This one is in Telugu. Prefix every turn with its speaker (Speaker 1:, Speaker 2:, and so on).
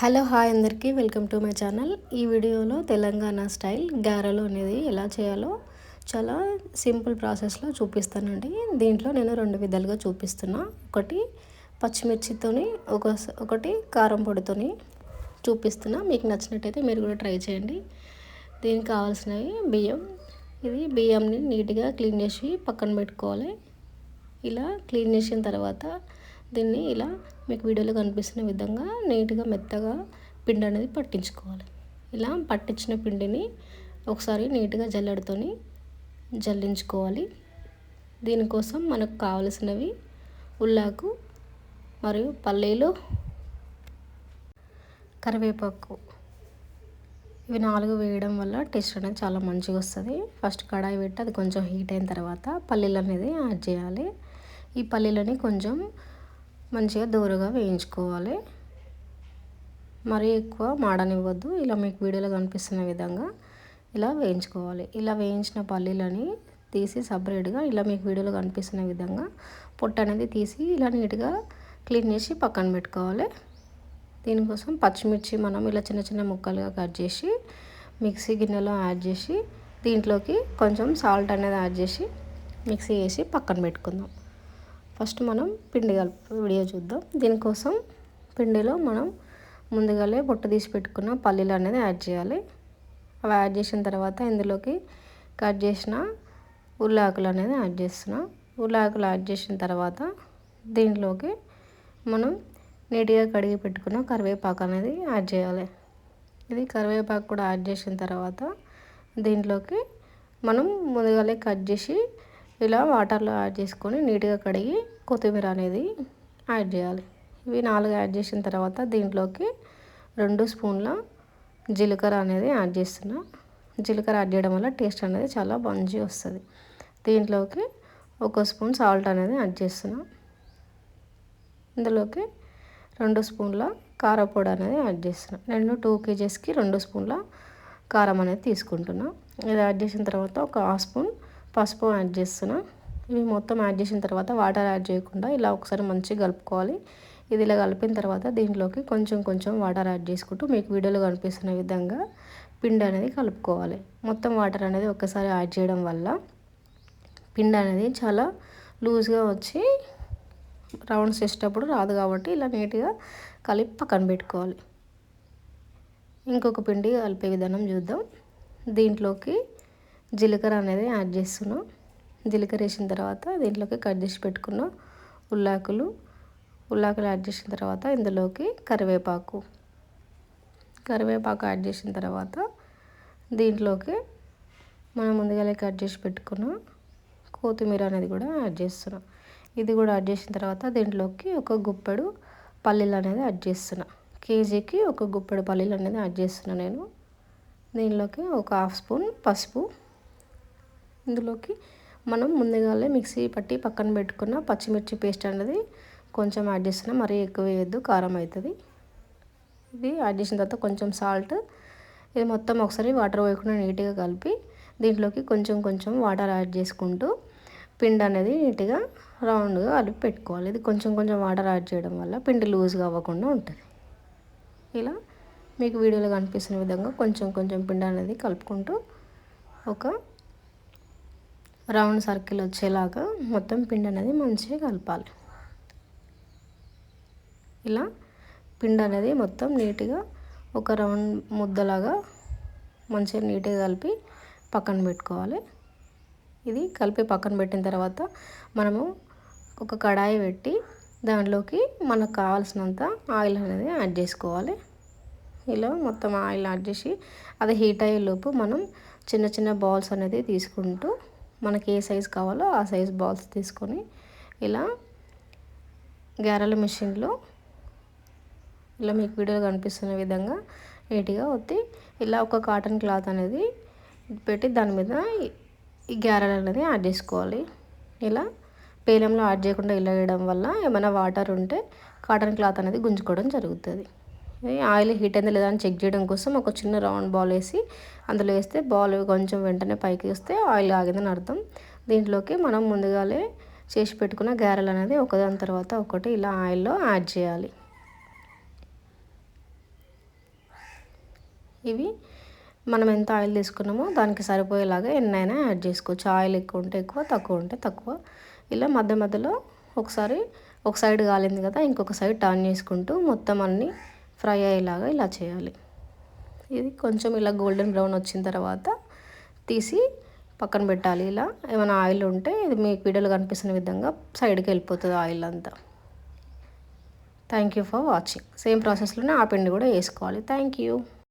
Speaker 1: హలో హాయ్ అందరికీ. Welcome to my channel. ఈ వీడియోలో తెలంగాణ స్టైల్ గారెలు అనేది ఎలా చేయాలో చాలా సింపుల్ ప్రాసెస్లో చూపిస్తానండి. దీంట్లో నేను రెండు విధాలుగా చూపిస్తున్నా. ఒకటి పచ్చిమిర్చితోని ఒక ఒకటి కారం పొడితోని చూపిస్తున్నా. మీకు నచ్చినట్టయితే మీరు కూడా ట్రై చేయండి. దీనికి కావాల్సినవి బియ్యం. ఇది బియ్యంని నీట్గా క్లీన్ చేసి పక్కన పెట్టుకోవాలి. ఇలా క్లీన్ చేసిన తర్వాత దీన్ని ఇలా మీకు వీడియోలో కనిపిస్తున్న విధంగా నీట్గా మెత్తగా పిండి అనేది పట్టించుకోవాలి. ఇలా పట్టించిన పిండిని ఒకసారి నీట్గా జల్లెడతోని జల్లించుకోవాలి. దీనికోసం మనకు కావలసినవి ఉల్లాకు మరియు పల్లీలు కరివేపాకు. ఇవి నాలుగు వేయడం వల్ల టేస్ట్ అనేది చాలా మంచిగా వస్తుంది. ఫస్ట్ కడాయి పెట్టి అది కొంచెం హీట్ అయిన తర్వాత పల్లీలు అనేది యాడ్ చేయాలి. ఈ పల్లీలని కొంచెం మంచిగా దూరగా వేయించుకోవాలి. మరీ ఎక్కువ మాడనివ్వద్దు. ఇలా మీకు వీడియోలో కనిపిస్తున్న విధంగా ఇలా వేయించుకోవాలి. ఇలా వేయించిన పల్లీలని తీసి సపరేట్గా ఇలా మీకు వీడియోలో కనిపిస్తున్న విధంగా పొట్టు అనేది తీసి ఇలా నీట్గా క్లీన్ చేసి పక్కన పెట్టుకోవాలి. దీనికోసం పచ్చిమిర్చి మనం ఇలా చిన్న చిన్న ముక్కలుగా కట్ చేసి మిక్సీ గిన్నెలో యాడ్ చేసి దీంట్లోకి కొంచెం సాల్ట్ అనేది యాడ్ చేసి మిక్సీ వేసి పక్కన పెట్టుకుందాం. ఫస్ట్ మనం పిండి కలుపు వీడియో చూద్దాం. దీనికోసం పిండిలో మనం ముందుగానే పొట్టు తీసి పెట్టుకున్న పల్లీలు అనేది యాడ్ చేయాలి. అవి యాడ్ చేసిన తర్వాత ఇందులోకి కట్ చేసిన ఉల్లాకులు అనేది యాడ్ చేస్తున్నా. ఉల్లాకులు యాడ్ చేసిన తర్వాత దీంట్లోకి మనం నీట్గా కడిగి పెట్టుకున్న కరివేపాకు అనేది యాడ్ చేయాలి. ఇది కరివేపాకు కూడా యాడ్ చేసిన తర్వాత దీంట్లోకి మనం ముందుగానే కట్ చేసి ఇలా వాటర్లో యాడ్ చేసుకొని నీట్గా కడిగి కొత్తిమీర అనేది యాడ్ చేయాలి. ఇవి నాలుగు యాడ్ చేసిన తర్వాత దీంట్లోకి రెండు స్పూన్ల జీలకర్ర అనేది యాడ్ చేస్తున్నా. జీలకర్ర యాడ్ చేయడం వల్ల టేస్ట్ అనేది చాలా మంచిగా వస్తుంది. దీంట్లోకి ఒక స్పూన్ సాల్ట్ అనేది యాడ్ చేస్తున్నా. ఇందులోకి రెండు స్పూన్ల కారపొడి అనేది యాడ్ చేస్తున్నా. నేను టూ కేజెస్కి రెండు స్పూన్ల కారం అనేది తీసుకుంటున్నా. ఇది యాడ్ చేసిన తర్వాత ఒక హాఫ్ స్పూన్ పసుపు యాడ్ చేస్తున్నా. ఇవి మొత్తం యాడ్ చేసిన తర్వాత వాటర్ యాడ్ చేయకుండా ఇలా ఒకసారి మంచిగా కలుపుకోవాలి. ఇది ఇలా కలిపిన తర్వాత దీంట్లోకి కొంచెం కొంచెం వాటర్ యాడ్ చేసుకుంటూ మీకు వీడియోలో కనిపిస్తున్న విధంగా పిండి అనేది కలుపుకోవాలి. మొత్తం వాటర్ అనేది ఒకసారి యాడ్ చేయడం వల్ల పిండి అనేది చాలా లూజ్గా వచ్చి రౌండ్స్ వేసేటప్పుడు రాదు కాబట్టి ఇలా నీట్గా కలిపి పక్కన పెట్టుకోవాలి. ఇంకొక పిండి కలిపే విధానం చూద్దాం. దీంట్లోకి జీలకర్ర అనేది యాడ్ చేస్తున్నాం. జీలకర్ర వేసిన తర్వాత దీంట్లోకి కట్ చేసి పెట్టుకున్న ఉల్లాకులు. ఉల్లాకులు యాడ్ చేసిన తర్వాత ఇందులోకి కరివేపాకు. కరివేపాకు యాడ్ చేసిన తర్వాత దీంట్లోకి మనం ముందుగానే కట్ చేసి పెట్టుకున్న కొత్తిమీర అనేది కూడా యాడ్ చేస్తున్నాం. ఇది కూడా యాడ్ చేసిన తర్వాత దీంట్లోకి ఒక గుప్పెడు పల్లీలు అనేది యాడ్ చేస్తున్నా. కేజీకి ఒక గుప్పెడు పల్లీలు అనేది యాడ్ చేస్తున్నా నేను. దీనిలోకి ఒక హాఫ్ స్పూన్ పసుపు. ఇందులోకి మనం ముందుగానే మిక్సీ పట్టి పక్కన పెట్టుకున్న పచ్చిమిర్చి పేస్ట్ అనేది కొంచెం యాడ్ చేస్తున్నాం మరీ ఎక్కువ వేయద్దు కారం అవుతుంది. ఇది యాడ్ చేసిన తర్వాత కొంచెం సాల్ట్ ఇది మొత్తం ఒకసారి వాటర్ పోయకుండా నీట్గా కలిపి దీంట్లోకి కొంచెం కొంచెం వాటర్ యాడ్ చేసుకుంటూ పిండి అనేది నీట్గా రౌండ్గా కలిపి పెట్టుకోవాలి. ఇది కొంచెం కొంచెం వాటర్ యాడ్ చేయడం వల్ల పిండి లూజ్గా అవ్వకుండా ఉంటుంది. ఇలా మీకు వీడియోలో కనిపిస్తున్న విధంగా కొంచెం కొంచెం పిండి అనేది కలుపుకుంటూ ఒక రౌండ్ సర్కిల్ వచ్చేలాగా మొత్తం పిండి అనేది మంచిగా కలపాలి. ఇలా పిండి అనేది మొత్తం నీట్గా ఒక రౌండ్ ముద్దలాగా మంచిగా నీట్గా కలిపి పక్కన పెట్టుకోవాలి. ఇది కలిపి పక్కన పెట్టిన తర్వాత మనము ఒక కడాయి పెట్టి దాంట్లోకి మనకు కావాల్సినంత ఆయిల్ అనేది యాడ్ చేసుకోవాలి. ఇలా మొత్తం ఆయిల్ యాడ్ చేసి అది హీట్ అయ్యేలోపు మనం చిన్న చిన్న బాల్స్ అనేది తీసుకుంటూ మనకి ఏ సైజ్ కావాలో ఆ సైజ్ బాల్స్ తీసుకొని ఇలా గారెల మిషన్లో ఇలా మీకు వీడియోలో కనిపిస్తున్న విధంగా నీట్గా ఒత్తి ఇలా ఒక కాటన్ క్లాత్ అనేది పెట్టి దాని మీద ఈ గారెలు అనేది యాడ్ చేసుకోవాలి. ఇలా పేలంలో యాడ్ చేయకుండా ఇలా వేయడం వల్ల ఏమైనా వాటర్ ఉంటే కాటన్ క్లాత్ అనేది గుంజుకోవడం జరుగుతుంది. ఆయిల్ హీట్ అయింది లేదా అని చెక్ చేయడం కోసం ఒక చిన్న రౌండ్ బాల్ వేసి అందులో వేస్తే బాల్ కొంచెం వెంటనే పైకి వస్తే ఆయిల్ ఆగిందని అర్థం. దీంట్లోకి మనం ముందుగానే చేసి పెట్టుకున్న గారెలు అనేది ఒకదాని తర్వాత ఒకటి ఇలా ఆయిల్లో యాడ్ చేయాలి. ఇవి మనం ఎంత ఆయిల్ తీసుకున్నామో దానికి సరిపోయేలాగా ఎన్నైనా యాడ్ చేసుకోవచ్చు. ఆయిల్ ఎక్కువ ఉంటే ఎక్కువ తక్కువ ఉంటే తక్కువ. ఇలా మధ్య మధ్యలో ఒకసారి ఒక సైడ్ కాలింది కదా ఇంకొక సైడ్ టర్న్ చేసుకుంటూ మొత్తం అన్నీ ఫ్రై అయ్యేలాగా ఇలా చేయాలి. ఇది కొంచెం ఇలా గోల్డెన్ బ్రౌన్ వచ్చిన తర్వాత తీసి పక్కన పెట్టాలి ఇలా. ఏమైనా ఆయిల్ ఉంటే ఇది మీకు వీడియోలో కనిపిస్తున్న విధంగా సైడ్కి వెళ్ళిపోతుంది ఆయిల్ అంతా. Thank you for watching same ప్రాసెస్లోనే ఆ పిండి కూడా వేసుకోవాలి. Thank you